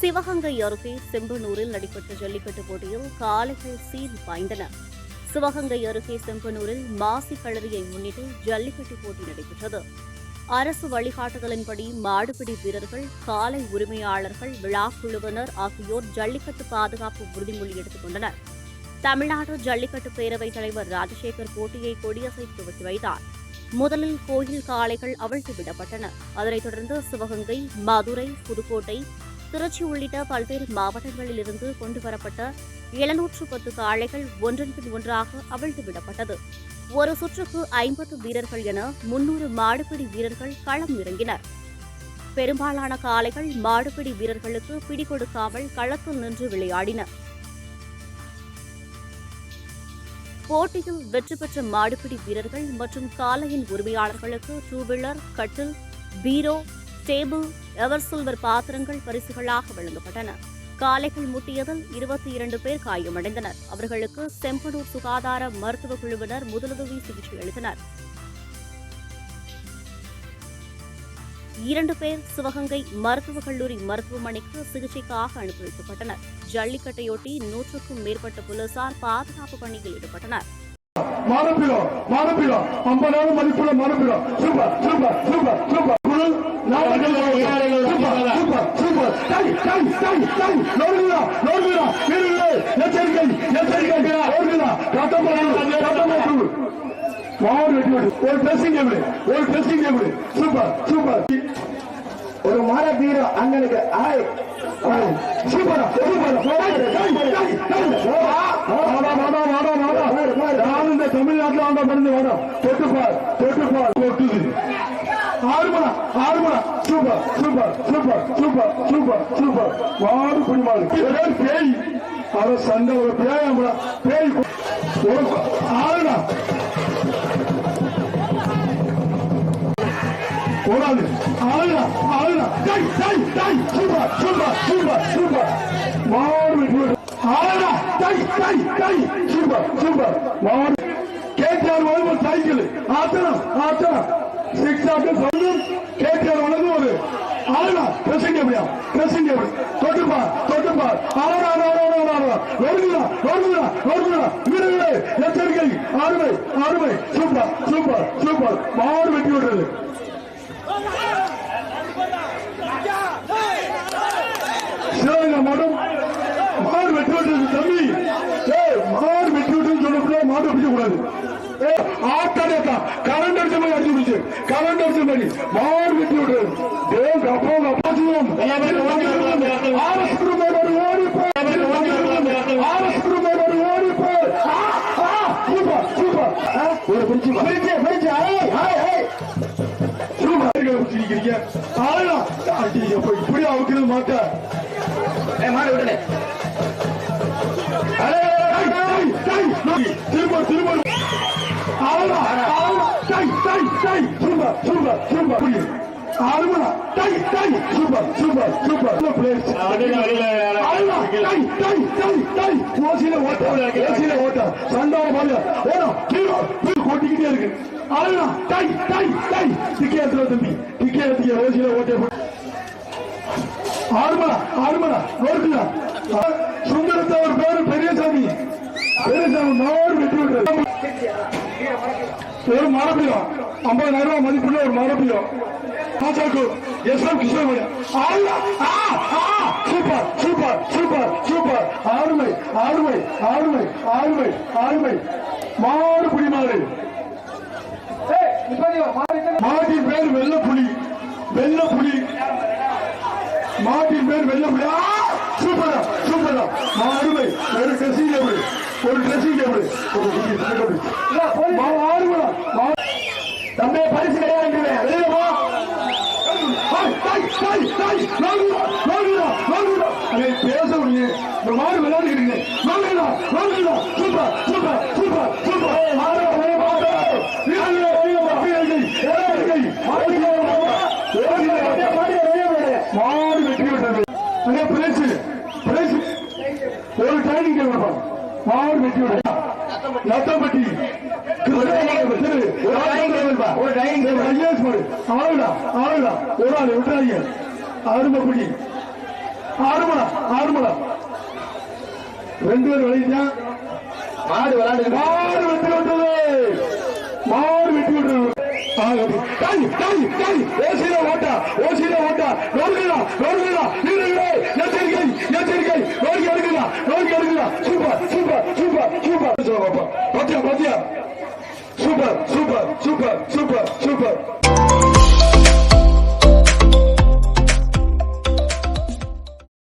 சிவகங்கை அருகே செம்பனூரில் நடைபெற்ற ஜல்லிக்கட்டு போட்டியில் காளைகள் சீர் பாய்ந்தன. சிவகங்கை அருகே செம்பனூரில் மாசி களரியை முன்னிட்டு ஜல்லிக்கட்டு போட்டி நடைபெற்றது. அரசு வழிகாட்டுதலின்படி மாடுபிடி வீரர்கள் காலை உரிமையாளர்கள் விழா குழுவினர் ஆகியோர் ஜல்லிக்கட்டு பாதுகாப்பு உறுதிமொழி எடுத்துக் கொண்டனர் தமிழ்நாடு ஜல்லிக்கட்டு பேரவைத் தலைவர் ராஜசேகர் போட்டியை கொடியசைத்து துவக்கி வைத்தார். முதலில் கோயில் காளைகள் அவிழ்த்து விடப்பட்டன. அதனைத் தொடர்ந்து சிவகங்கை மதுரை புதுக்கோட்டை திருச்சி உள்ளிட்ட பல்வேறு மாவட்டங்களில் இருந்து கொண்டுவரப்பட்ட எழுநூற்று பத்து காளைகள் ஒன்றன் பின் ஒன்றாக அவிழ்த்துவிடப்பட்டது ஒரு சுற்றுக்கு ஐம்பது வீரர்கள் என முன்னூறு மாடுபிடி வீரர்கள் களம் இறங்கினர். பெரும்பாலான காளைகள் மாடுபிடி வீரர்களுக்கு பிடி கொடுக்காமல் களத்தில் நின்று விளையாடின. போட்டியில் வெற்றி பெற்ற மாடுபிடி வீரர்கள் மற்றும் காளையின் உரிமையாளர்களுக்கு டூ வீலர் கட்டில் பீரோ டேபிள் எவர் சில்வர் பாத்திரங்கள் பரிசுகளாக வழங்கப்பட்டன. காலைகள் முட்டியதில் இருபத்தி இரண்டு பேர் காயமடைந்தனர். அவர்களுக்கு செம்பனூர் சுகாதார மருத்துவக் குழுவினர் முதலுதவி சிகிச்சை அளித்தனர். இரண்டு பேர் சிவகங்கை மருத்துவக் கல்லூரி மருத்துவமனைக்கு சிகிச்சைக்காக அனுப்பி வைக்கப்பட்டனர். ஜல்லிக்கட்டையொட்டி நூற்றுக்கும் மேற்பட்ட போலீசார் பாதுகாப்பு பணியில் ஈடுபட்டனர். மானப்பிடம் மானப்பிடம் ஐம்பதாயிரம் மதிப்புள்ள மானப்பிடம் சூப்பர் சூப்பர் சூப்பர் சூப்பர். ஒரு ட்ரெஸ்ஸிங் எப்படி ஒரு ட்ரெஸ்ஸிங் எப்படி சூப்பர் சூப்பர் ஒரு மர பீரோ அண்ணனுக்கு ஆய் சூப்பரா தமிழ்நாட்டில் வந்த பிறந்து வாடா தொட்டுப்பார் கொட்டுது ஆறுமணா ஆறுமணா super super super super super. Super குடிமாடு பேய். அத சண்டை ஒரு பேய் பேய் ஆளுடா ஆளுடா டை டை டை சூப்பர் சூப்பர் சூப்பர் சூப்பர். ஆளுடா டை டை டை சூப்பர் சூப்பர். சைக்கிள் ஆத்தனம் ஆத்தனம் சிக்ஸ் ஆட்டு சொல்லும் கே ஆளுடா ட்ரெஸ்ஸிங் எப்படியா எப்படி தொட்டுப்பா தொட்டுப்பா ஆளுடா ஆளுடா ஆளுடா நொறுங்குடா நொறுங்குடா நொறுங்குடா வீரர்களே எச்சரிக்கை. ஆறுமை ஆறுமை. Super super super. மாடு வெட்டி விடுறது. சிவகங்கை மாவட்டம் மாடு வெட்டி தம்பி. ஏய் மாடு வெட்டி விட்டுன்னு சொல்லக்கூடாது மாடு பிடிக்க கூடாது ஏ ஆட்டாடா கரண்ட் அடிச்ச மாதிரி அடிச்சு பிடிச்சு கரண்ட் அடிச்ச மாதிரி. மாடு வெட்டி விடுறது ஏ கப்போ கப்பாச்சுவோம் ஆர்எஸ் குடும்பம் ஒரு ஓடி போ. ஆர்எஸ் குடும்பம் ஒரு ஓடி போ. ஆ, ஆ, சூப்பர் சூப்பர். ஆ, ஒரு பிடிச்சு பிடிச்சு பிடிச்சு ஏய், ஏய், ஏய். சூப்பர் பிடிச்சிருக்கீங்க ஆளா. ஐயோ, இப்படி அவுக்கிறது மாட்டேன் மாடு திரும்ப திரும்ப கொட்டிக்கிட்டே இருக்கு தம்பி. டிக்கே எடுத்து ஓசில ஓட்ட ஆறுமலா ஆறுமலா நோக்குதா சுந்தரத்தை ஒரு பேரு பெரியசாமி. பெரியசாமி நாடு வெட்டி விடுறது ஒரு மரபியம் ஐம்பதாயிரம் ரூபாய் மதிப்புள்ள ஒரு மரபியம் பாஜக S M Krishnamani. Super super super super. ஆளுமை ஆளுமை ஆளுமை ஆளுமை ஆளுமை. மாடு புடி மாடு மாட்டின் பேர் வெள்ள புலி வெள்ள புலி மாட்டின் பேர் வெள்ள புலி சூப்பரா சூப்பரா மாடுமை ஒரு ட்ரெஸ்ஸிங் டேபிள் ஒரு ட்ரெஸ்ஸிங் டேபிள் ஆடுமடா தம்பி பரிசு கிடையாது பேச முடியும் இந்த மாதிரி விளையாடுகிறீங்க வாங்கடா சூப்பர் சூப்பர் சூப்பர் ஒரு மெச்சூர் நத்தம்பட்டி ஒரு டைனிங் டேபிள் ஐஎஸ் ஒரு ஆள் விட்டுறாங்க அருமக்குடி ஆறுமலா தாய் தாய் தாய் ஓசியில ஓட்டா ஓசியில ஓட்டா. நோடுகளா நோடுகளா நீங்களே எச்சரிக்கை எச்சரிக்கை. நோக்கி எடுக்கலாம் நோக்கி எடுக்கலாம் சூப்பர் சூப்பர் சூப்பர் சூப்பர். பாத்தியா பாத்தியா? Super super super super super.